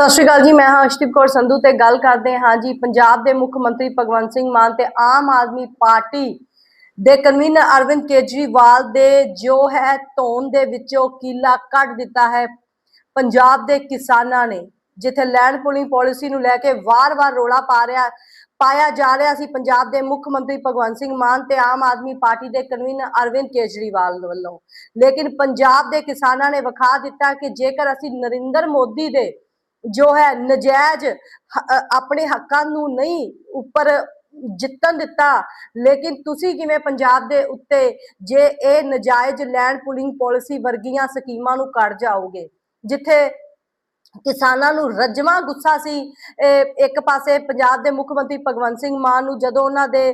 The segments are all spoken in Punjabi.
ਸਤਿ ਸ਼੍ਰੀ ਅਕਾਲ ਜੀ, ਮੈਂ ਹਾਂ ਅਸ਼ਦੀਪ ਕੌਰ ਸੰਧੂ ਤੇ ਗੱਲ ਕਰਦੇ ਹਾਂ ਜੀ ਪੰਜਾਬ ਦੇ ਮੁੱਖ ਮੰਤਰੀ ਭਗਵੰਤ ਸਿੰਘ ਮਾਨ ਤੇ ਆਮ ਆਦਮੀ ਪਾਰਟੀ ਦੇ ਕਨਵੀਨਰ ਅਰਵਿੰਦ ਕੇਜਰੀਵਾਲ ਦੇ ਜੋ ਹੈ ਧੋਣ ਦੇ ਵਿੱਚੋਂ ਕੀਲਾ ਕੱਢ ਦਿੱਤਾ ਹੈ ਪੰਜਾਬ ਦੇ ਕਿਸਾਨਾਂ ਨੇ, ਜਿੱਥੇ ਲੈਂਡ ਪੂਲਿੰਗ ਪਾਲਿਸੀ ਨੂੰ ਲੈ ਕੇ ਵਾਰ-ਵਾਰ ਰੋਲਾ ਪਾ ਰਿਹਾ, ਪਾਇਆ ਜਾ ਰਿਹਾ ਸੀ ਪੰਜਾਬ ਦੇ ਮੁੱਖ ਮੰਤਰੀ ਭਗਵੰਤ ਸਿੰਘ ਮਾਨ ਤੇ ਆਮ ਆਦਮੀ ਪਾਰਟੀ ਦੇ ਕਨਵੀਨਰ ਅਰਵਿੰਦ ਕੇਜਰੀਵਾਲ ਵੱਲੋਂ। ਲੇਕਿਨ ਪੰਜਾਬ ਦੇ ਕਿਸਾਨਾਂ ਨੇ ਵਿਖਾ ਦਿੱਤਾ ਕਿ ਜੇਕਰ ਅਸੀਂ ਨਰਿੰਦਰ ਮੋਦੀ ਦੇ ਜੋ ਹੈ ਨਜਾਇਜ਼ ਆਪਣੇ ਹੱਕਾਂ ਨੂੰ ਨਹੀਂ ਉੱਪਰ ਜਿੱਤਣ ਦਿੱਤਾ। ਲੇਕਿਨ ਤੁਸੀਂ ਕਿਵੇਂ ਪੰਜਾਬ ਦੇ ਉੱਤੇ ਜੇ ਇਹ ਨਜਾਇਜ਼ ਲੈਂਡ ਪੂਲਿੰਗ ਪਾਲਿਸੀ ਵਰਗੀਆਂ ਸਕੀਮਾਂ ਨੂੰ ਕੱਢ ਜਾਓਗੇ ਜਿੱਥੇ ਕਿਸਾਨਾਂ ਨੂੰ ਰੱਜਵਾ ਗੁੱਸਾ ਸੀ ਇਹ ਇੱਕ ਪਾਸੇ ਪੰਜਾਬ ਦੇ ਮੁੱਖ ਮੰਤਰੀ ਭਗਵੰਤ ਸਿੰਘ ਮਾਨ ਨੂੰ ਜਦੋਂ ਉਹਨਾਂ ਦੇ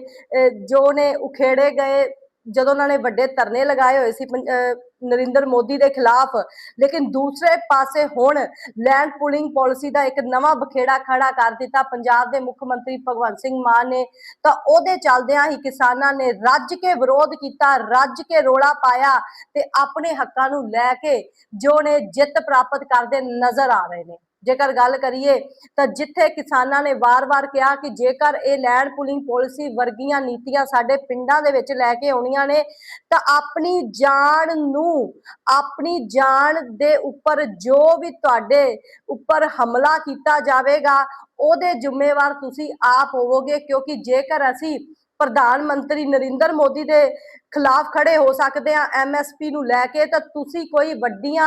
ਜੋ ਨੇ ਉਖੇੜੇ ਗਏ ਜਦੋਂ ਉਹਨਾਂ ਨੇ ਵੱਡੇ ਧਰਨੇ ਲਗਾਏ ਹੋਏ ਸੀ ਪੰ- ਅਹ, ਨਰਿੰਦਰ ਮੋਦੀ ਦੇ ਖਿਲਾਫ। ਲੇਕਿਨ ਦੂਸਰੇ ਪਾਸੇ ਹੁਣ ਲੈਂਡ ਪੂਲਿੰਗ ਪਾਲਿਸੀ ਦਾ ਇੱਕ ਨਵਾਂ ਬਖੇੜਾ ਖੜਾ ਕਰ ਦਿੱਤਾ। ਪੰਜਾਬ ਦੇ ਮੁੱਖ ਮੰਤਰੀ ਭਗਵੰਤ ਸਿੰਘ ਮਾਨ ਨੇ। ਤਾਂ ਉਹਦੇ ਚੱਲਦਿਆਂ ਹੀ ਕਿਸਾਨਾਂ ਨੇ ਰੱਜ ਕੇ ਵਿਰੋਧ ਕੀਤਾ, ਰੱਜ ਕੇ ਰੋਲਾ ਪਾਇਆ ਤੇ ਆਪਣੇ ਹੱਕਾਂ ਨੂੰ ਲੈ ਕੇ ਜੋ ਨੇ ਜਿੱਤ ਪ੍ਰਾਪਤ ਕਰਦੇ ਨਜ਼ਰ ਆ ਰਹੇ ਨੇ। ਜੇਕਰ ਗੱਲ ਕਰੀਏ ਤਾਂ ਜਿੱਥੇ ਕਿਸਾਨਾਂ ਨੇ ਵਾਰ-ਵਾਰ ਕਿਹਾ ਕਿ ਜੇਕਰ ਇਹ ਲੈਂਡ ਪੂਲਿੰਗ ਪਾਲਿਸੀ ਵਰਗੀਆਂ ਨੀਤੀਆਂ ਸਾਡੇ ਪਿੰਡਾਂ ਦੇ ਵਿੱਚ ਲੈ ਕੇ ਆਉਣੀਆਂ ਨੇ, ਤਾਂ ਆਪਣੀ ਜਾਨ ਨੂੰ, ਆਪਣੀ ਜਾਨ ਦੇ ਉੱਪਰ ਜੋ ਵੀ ਤੁਹਾਡੇ ਉੱਪਰ ਹਮਲਾ ਕੀਤਾ ਜਾਵੇਗਾ, ਉਹਦੇ ਜ਼ਿੰਮੇਵਾਰ ਤੁਸੀਂ ਆਪ ਹੋਵੋਗੇ, ਕਿਉਂਕਿ ਜੇਕਰ ਅਸੀਂ ਪ੍ਰਧਾਨ ਮੰਤਰੀ ਨਰਿੰਦਰ ਮੋਦੀ ਦੇ ਖਿਲਾਫ ਖੜੇ ਹੋ ਸਕਦੇ ਆ ਐਮਐਸਪੀ ਨੂੰ ਲੈ ਕੇ, ਤਾਂ ਤੁਸੀਂ ਕੋਈ ਵੱਡੀਆਂ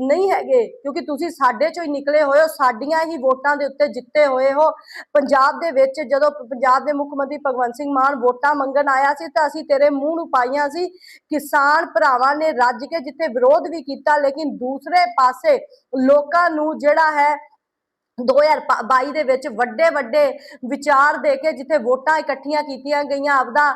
ਨਹੀਂ ਹੈਗੇ, ਕਿਉਂਕਿ ਤੁਸੀਂ ਸਾਡੇ ਚੋਂ ਹੀ ਨਿਕਲੇ ਹੋਏ ਹੋ, ਸਾਡੀਆਂ ਹੀ ਵੋਟਾਂ ਦੇ ਉੱਤੇ ਜਿੱਤੇ ਹੋਏ ਹੋ। ਪੰਜਾਬ ਦੇ ਵਿੱਚ ਜਦੋਂ ਪੰਜਾਬ ਦੇ ਮੁੱਖ ਮੰਤਰੀ ਭਗਵੰਤ ਸਿੰਘ ਮਾਨ ਵੋਟਾਂ ਮੰਗਣ ਆਇਆ ਸੀ, ਤਾਂ ਅਸੀਂ ਤੇਰੇ ਮੂੰਹ ਨੂੰ ਪਾਈਆਂ ਸੀ। ਕਿਸਾਨ ਭਰਾਵਾਂ ਨੇ ਰੱਜ ਕੇ ਜਿੱਥੇ ਵਿਰੋਧ ਵੀ ਕੀਤਾ, ਲੇਕਿਨ ਦੂਸਰੇ ਪਾਸੇ ਲੋਕਾਂ ਨੂੰ ਜਿਹੜਾ ਹੈ 2022 ਦੇ ਵਿੱਚ ਵੱਡੇ ਵੱਡੇ ਵਿਚਾਰ ਦੇ ਕੇ ਜਿੱਥੇ ਵੋਟਾਂ ਇਕੱਠੀਆਂ ਕੀਤੀਆਂ ਗਈਆਂ, ਆਪਦਾ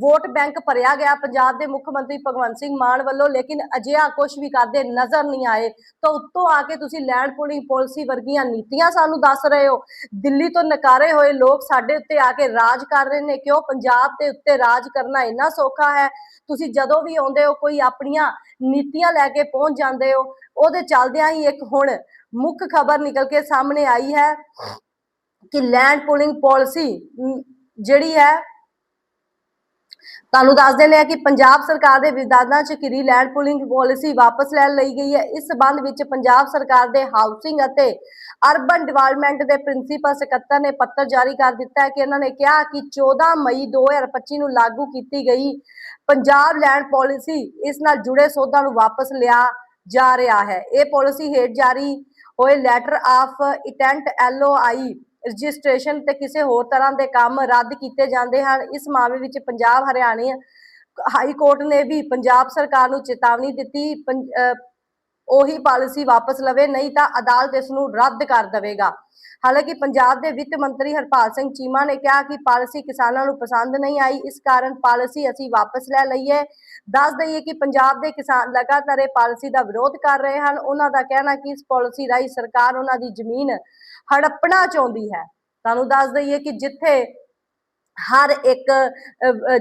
ਵੋਟ ਬੈਂਕ ਭਰਿਆ ਗਿਆ। ਪੰਜਾਬ ਦੇ ਮੁੱਖ ਮੰਤਰੀ ਭਗਵੰਤ ਸਿੰਘ ਮਾਨ ਵੱਲੋਂ, ਲੇਕਿਨ ਅਜਿਹਾ ਕੁਝ ਵੀ ਕਰਦੇ ਨਜ਼ਰ ਨਹੀਂ ਆਏ। ਤਾਂ ਉੱਤੋਂ ਆ ਕੇ ਤੁਸੀਂ ਲੈਂਡ ਪੂਲਿੰਗ ਪਾਲਿਸੀ ਵਰਗੀਆਂ ਨੀਤੀਆਂ ਸਾਨੂੰ ਦੱਸ ਰਹੇ ਹੋ। ਦਿੱਲੀ ਤੋਂ ਨਕਾਰੇ ਹੋਏ ਲੋਕ ਸਾਡੇ ਉੱਤੇ ਆ ਕੇ ਰਾਜ ਕਰ ਰਹੇ ਨੇ। ਕਿਉਂ? ਪੰਜਾਬ ਦੇ ਉੱਤੇ ਰਾਜ ਕਰਨਾ ਇੰਨਾ ਸੌਖਾ ਹੈ। ਤੁਸੀਂ ਜਦੋਂ ਵੀ ਆਉਂਦੇ ਹੋ, ਕੋਈ ਆਪਣੀਆਂ ਨੀਤੀਆਂ ਲੈ ਕੇ ਪਹੁੰਚ ਜਾਂਦੇ ਹੋ। ਉਹਦੇ ਚੱਲਦਿਆਂ ਹੀ ਇੱਕ ਹੁਣ ਮੁੱਖ ਖਬਰ ਨਿਕਲ ਕੇ ਸਾਹਮਣੇ ਆਈ ਹੈ ਕਿ ਲੈਂਡ ਪੂਲਿੰਗ ਪਾਲਿਸੀ ਜਿਹੜੀ ਹੈ, ਤੁਹਾਨੂੰ ਦੱਸ ਦਿੰਦੇ ਆ ਕਿ ਪੰਜਾਬ ਸਰਕਾਰ ਦੇ ਵਿਵਾਦਾਂ ਚ ਘਿਰੀ ਲੈਂਡ ਪੂਲਿੰਗ ਪਾਲਿਸੀ ਵਾਪਸ ਲੈ ਲਈ ਗਈ ਹੈ। ਇਸ ਸਬੰਧ ਵਿੱਚ ਪੰਜਾਬ ਸਰਕਾਰ ਦੇ ਹਾਊਸਿੰਗ ਅਤੇ ਅਰਬਨ ਡਿਵੈਲਪਮੈਂਟ ਦੇ ਪ੍ਰਿੰਸੀਪਲ ਸਕੱਤਰ ਨੇ ਪੱਤਰ ਜਾਰੀ ਕਰ ਦਿੱਤਾ ਹੈ ਕਿ ਇਹਨਾਂ ਨੇ ਕਿਹਾ ਕਿ 14 ਮਈ 2025 ਨੂੰ ਲਾਗੂ ਕੀਤੀ ਗਈ ਪੰਜਾਬ ਲੈਂਡ ਪਾਲਿਸੀ ਇਸ ਨਾਲ ਜੁੜੇ ਸੋਧਾਂ ਨੂੰ ਵਾਪਸ ਲਿਆ ਜਾ ਰਿਹਾ ਹੈ। ਇਹ ਪਾਲਿਸੀ ਹੇਠ ਜਾਰੀ ਹੋਏ letter of intent LOI registration ਤੇ ਕਿਸੇ ਹੋਰ ਤਰ੍ਹਾਂ ਦੇ ਕੰਮ ਰੱਦ ਕੀਤੇ ਜਾਂਦੇ ਹਨ। ਇਸ ਮਾਮਲੇ ਵਿੱਚ ਪੰਜਾਬ, ਹਰਿਆਣਾ ਹਾਈ ਕੋਰਟ ਨੇ ਵੀ ਪੰਜਾਬ ਸਰਕਾਰ ਨੂੰ ਚੇਤਾਵਨੀ ਦਿੱਤੀ। ਪੰ- ਉਹੀ ਪਾਲਿਸੀ ਵਾਪਸ ਲਵੇ, ਨਹੀਂ ਤਾਂ ਅਦਾਲਤ ਇਸ ਨੂੰ ਰੱਦ ਕਰ ਦੇਵੇਗਾ। ਹਾਲਾਂਕਿ ਪੰਜਾਬ ਦੇ ਵਿੱਤ ਮੰਤਰੀ ਹਰਪਾਲ ਸਿੰਘ ਚੀਮਾ ਨੇ ਕਿਹਾ ਕਿ ਪਾਲਿਸੀ ਕਿਸਾਨਾਂ ਨੂੰ ਪਸੰਦ ਨਹੀਂ ਆਈ, ਇਸ ਕਾਰਨ ਪਾਲਿਸੀ ਅਸੀਂ ਵਾਪਸ ਲੈ ਲਈ ਹੈ ਦੱਸ ਦਈਏ ਕਿ ਪੰਜਾਬ ਦੇ ਕਿਸਾਨ ਲਗਾਤਾਰ ਇਹ ਪਾਲਿਸੀ ਦਾ ਵਿਰੋਧ ਕਰ ਰਹੇ ਹਨ। ਉਹਨਾਂ ਦਾ ਕਹਿਣਾ ਕਿ ਇਸ ਪਾਲਿਸੀ ਰਾਹੀਂ ਸਰਕਾਰ ਉਹਨਾਂ ਦੀ ਜ਼ਮੀਨ ਹੜੱਪਣਾ ਚਾਹੁੰਦੀ ਹੈ। ਤੁਹਾਨੂੰ ਦੱਸ ਦਈਏ ਕਿ ਜਿੱਥੇ ਹਰ ਇੱਕ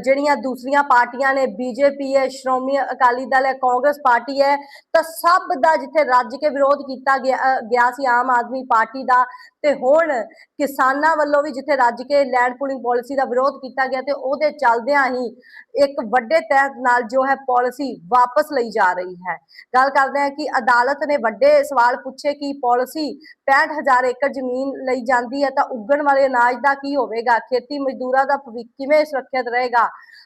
ਜਿਹੜੀਆਂ ਦੂਸਰੀਆਂ ਪਾਰਟੀਆਂ ਨੇ, ਬੀਜੇਪੀ ਹੈ, ਸ਼੍ਰੋਮਣੀ ਅਕਾਲੀ ਦਲ ਹੈ, ਕਾਂਗਰਸ ਪਾਰਟੀ ਹੈ, ਤਾਂ ਸਭ ਦਾ ਜਿੱਥੇ ਰੱਜ ਕੇ ਵਿਰੋਧ ਕੀਤਾ ਗਿਆ ਗਿਆ ਸੀ ਆਮ ਆਦਮੀ ਪਾਰਟੀ ਦਾ, ਤੇ ਹੁਣ ਕਿਸਾਨਾਂ ਵੱਲੋਂ ਵੀ ਜਿੱਥੇ ਰੱਜ ਕੇ ਲੈਂਡ ਪੂਲਿੰਗ ਪਾਲਿਸੀ ਦਾ ਵਿਰੋਧ ਕੀਤਾ ਗਿਆ, ਤੇ ਉਹਦੇ ਚੱਲਦਿਆਂ ਹੀ ਇੱਕ ਵੱਡੇ ਤਹਿਤ ਨਾਲ ਜੋ ਹੈ ਪਾਲਿਸੀ ਵਾਪਸ ਲਈ ਜਾ ਰਹੀ ਹੈ। ਗੱਲ ਕਰਦੇ ਹਾਂ ਕਿ ਅਦਾਲਤ ਨੇ ਵੱਡੇ ਸਵਾਲ ਪੁੱਛੇ ਕਿ ਪਾਲਿਸੀ 65000 ਏਕੜ ਜ਼ਮੀਨ ਲਈ ਜਾਂਦੀ ਹੈ, ਤਾਂ ਉੱਗਣ ਵਾਲੇ ਅਨਾਜ ਦਾ ਕੀ ਹੋਵੇਗਾ? ਖੇਤੀ ਮਜ਼ਦੂਰਾਂ ਦਾ ਭਵਿੱਖ ਕਿਵੇਂ ਸੁਰੱਖਿਅਤ ਰਹੇਗਾ?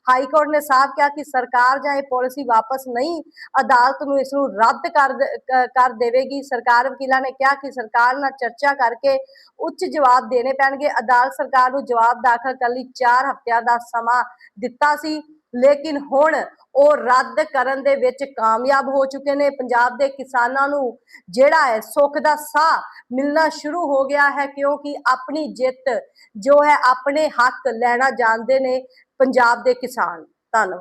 ਹਾਈ ਕੋਰਟ ਨੇ ਸਾਫ਼ ਕਿਹਾ ਕਿ ਸਰਕਾਰ ਜਾਂ ਇਹ ਪਾਲਿਸੀ ਵਾਪਸ ਨਹੀਂ, ਅਦਾਲਤ ਨੂੰ ਇਸ ਨੂੰ ਰੱਦ ਕਰ ਕਰ ਦੇਵੇਗੀ। ਸਰਕਾਰ ਵਕੀਲਾਂ ਨੇ ਕਿਹਾ ਕਿ ਸਰਕਾਰ ਨਾਲ ਚਰਚਾ ਕਰਕੇ ਉੱਚ ਜਵਾਬ ਦੇਣੇ ਪੈਣਗੇ। ਅਦਾਲਤ ਸਰਕਾਰ ਨੂੰ ਜਵਾਬ ਦਾਖਲ ਕਰਨ ਲਈ 4 ਹਫ਼ਤਿਆਂ ਦਾ ਸਮਾਂ ਦਿੱਤਾ ਸੀ। ਲੇਕਿਨ ਹੁਣ ਉਹ ਰੱਦ ਕਰਨ ਦੇ ਵਿੱਚ ਕਾਮਯਾਬ ਹੋ ਚੁੱਕੇ ਨੇ। ਪੰਜਾਬ ਦੇ ਕਿਸਾਨਾਂ ਨੂੰ ਜਿਹੜਾ ਹੈ ਸੁੱਖ ਦਾ ਸਾਹ ਮਿਲਣਾ ਸ਼ੁਰੂ ਹੋ ਗਿਆ ਹੈ ਕਿਉਂਕਿ ਆਪਣੀ ਜਿੱਤ ਜੋ ਹੈ ਆਪਣੇ ਹੱਕ ਲੈਣਾ ਜਾਣਦੇ ਨੇ ਪੰਜਾਬ ਦੇ ਕਿਸਾਨ। ਧੰਨਵਾਦ।